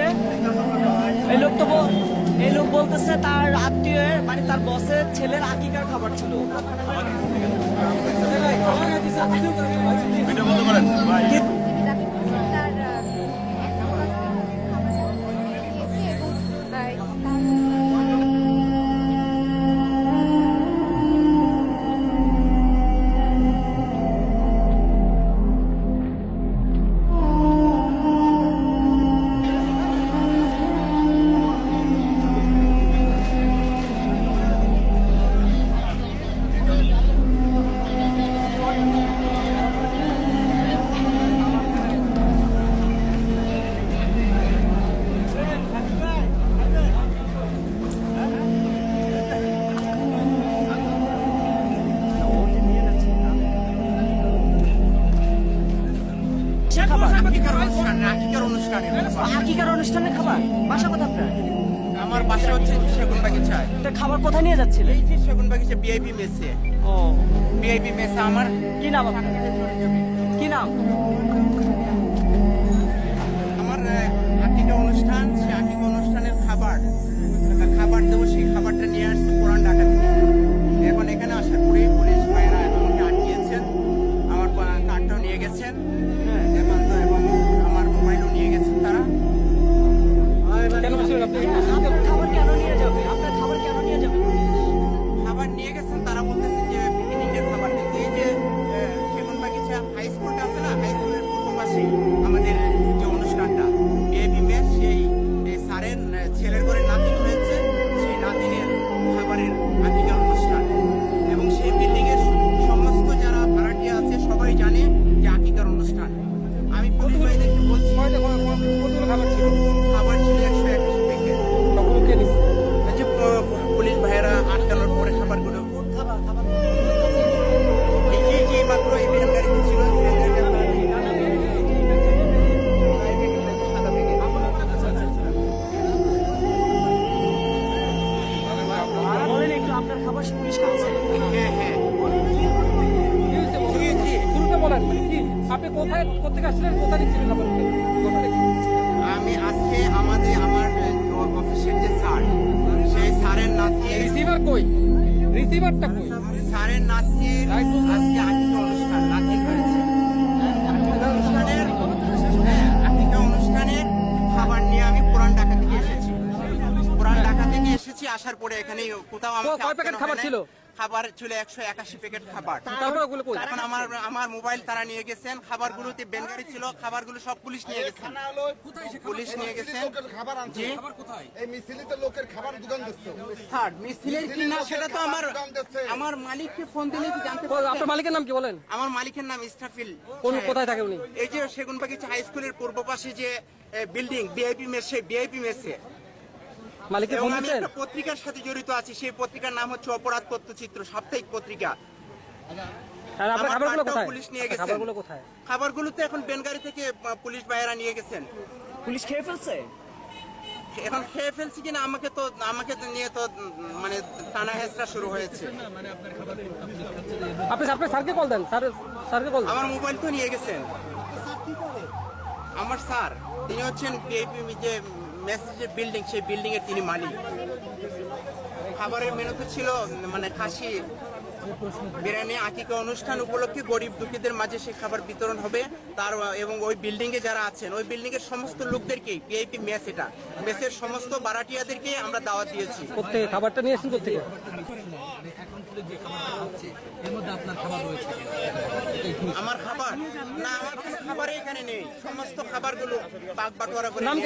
হয়েছে এই লোক তো এই লোক বলতেছে তার আত্মীয় মানে তার বসের ছেলের আকিকার খাবার ছিল। কিন্তু সে খাবার আকিকার অনুষ্ঠান আকিকার অনুষ্ঠানে আকিকার অনুষ্ঠানের খাবার? বাসা কথা আপনার? আমার বাসা হচ্ছে সেগুন বাগিচায় তা খাবার কোথায় নিয়ে যাচ্ছিলে? এই যে সেগুন বাগিচা বিআইপি মেসে। ও। বিআইপি মেসে আমার কি নাম আপনার? কি নাম? আমার পূর্ব আপনি কোথায় কোথেকে আসছিলেন কোথায় কি আমি আজকে আমাদের আমার অফিসের যে স্যার সেই স্যারের নাতি রিসিভার কই? রিসিভারটা কই? স্যারের নাতির আজকে আকিকা অনুষ্ঠান নাতি হয়েছে। আকিকা অনুষ্ঠানের হ্যাঁ অনুষ্ঠানের খাবার নিয়ে আমি পুরান ঢাকা থেকে এসেছি। পুরান ঢাকা থেকে এসেছি আসার পরে এখানে কোথাও আমাকে কয় প্যাকেট খাবার ছিল? খাবার ছিল একশো একাশি প্যাকেট খাবার। এখন আমার আমার মোবাইল তারা নিয়ে গেছেন খাবারগুলোতে বেনগাড়ি ছিল খাবারগুলো সব পুলিশ নিয়ে গেছেন পুলিশ নিয়ে গেছেন। খাবার আনছে। এই মিছিলিতে লোকের খাবার দোকান দিচ্ছে। থার্ড মিছিলের কি না সেটা তো আমার আমার মালিককে ফোন দিলে কি জানতে ও, আপনার মালিকের নাম কি বলেন? আমার মালিকের নাম ইস্টাফিল। কোন কোথায় থাকে উনি? এই যে সেগুনবাগিচা হাই স্কুলের পূর্ব পাশে যে বিল্ডিং বিআইপি মেসে বিআইপি মেসে। মালিককে এবং ফোন আমি একটা পত্রিকার সাথে জড়িত আছি সেই পত্রিকার নাম হচ্ছে অপরাধ তথ্যচিত্র সাপ্তাহিক পত্রিকা। আর আপনার আমার খাবারগুলো কার্ডটাও কোথায়? পুলিশ নিয়ে আপনার খাবারগুলো কোথায়? খাবারগুলো তো এখন বেনগাড়ি থেকে আহ, পুলিশ ভাইয়েরা নিয়ে গেছেন। পুলিশ খেয়ে ফেলছে? এখন খেয়ে ফেলছি কিনা আমাকে তো আমাকে তো নিয়ে তো উম, মানে টানা হেঁচড়া শুরু হয়েছে। আপনি আপনি স্যারকে কল দেন। স্যার স্যারকে কল দেন। আমার মোবাইল তো নিয়ে গেছেন। আমার স্যার তিনি হচ্ছেন বিআইপি যে মেসেজের বিল্ডিং সেই বিল্ডিং এর তিনি মালিক। খাবারের মেনুতে ছিল মানে খাসি বিরিয়ানি আকিকা অনুষ্ঠান উপলক্ষে গরিব দুঃখীদের মাঝে সেই খাবার বিতরণ হবে। তার এবং ওই বিল্ডিং এ যারা আছেন ওই বিল্ডিং এর সমস্ত লোকদেরকে বিআইপি মেস এটা। মেসের সমস্ত বারাটিয়াদেরকে আমরা দাওয়াত দিয়েছি। কোথেকে? খাবারটা নিয়ে এসেছেন কোথেকে? আমার খাবার? না আমার কোনো খাবারই এখানে নেই। সমস্ত খাবারগুলো পাক বাটোয়ারা করে নাম।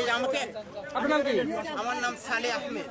এই আমাকে আপনার নাম কি? আমার নাম সালে আহমেদ।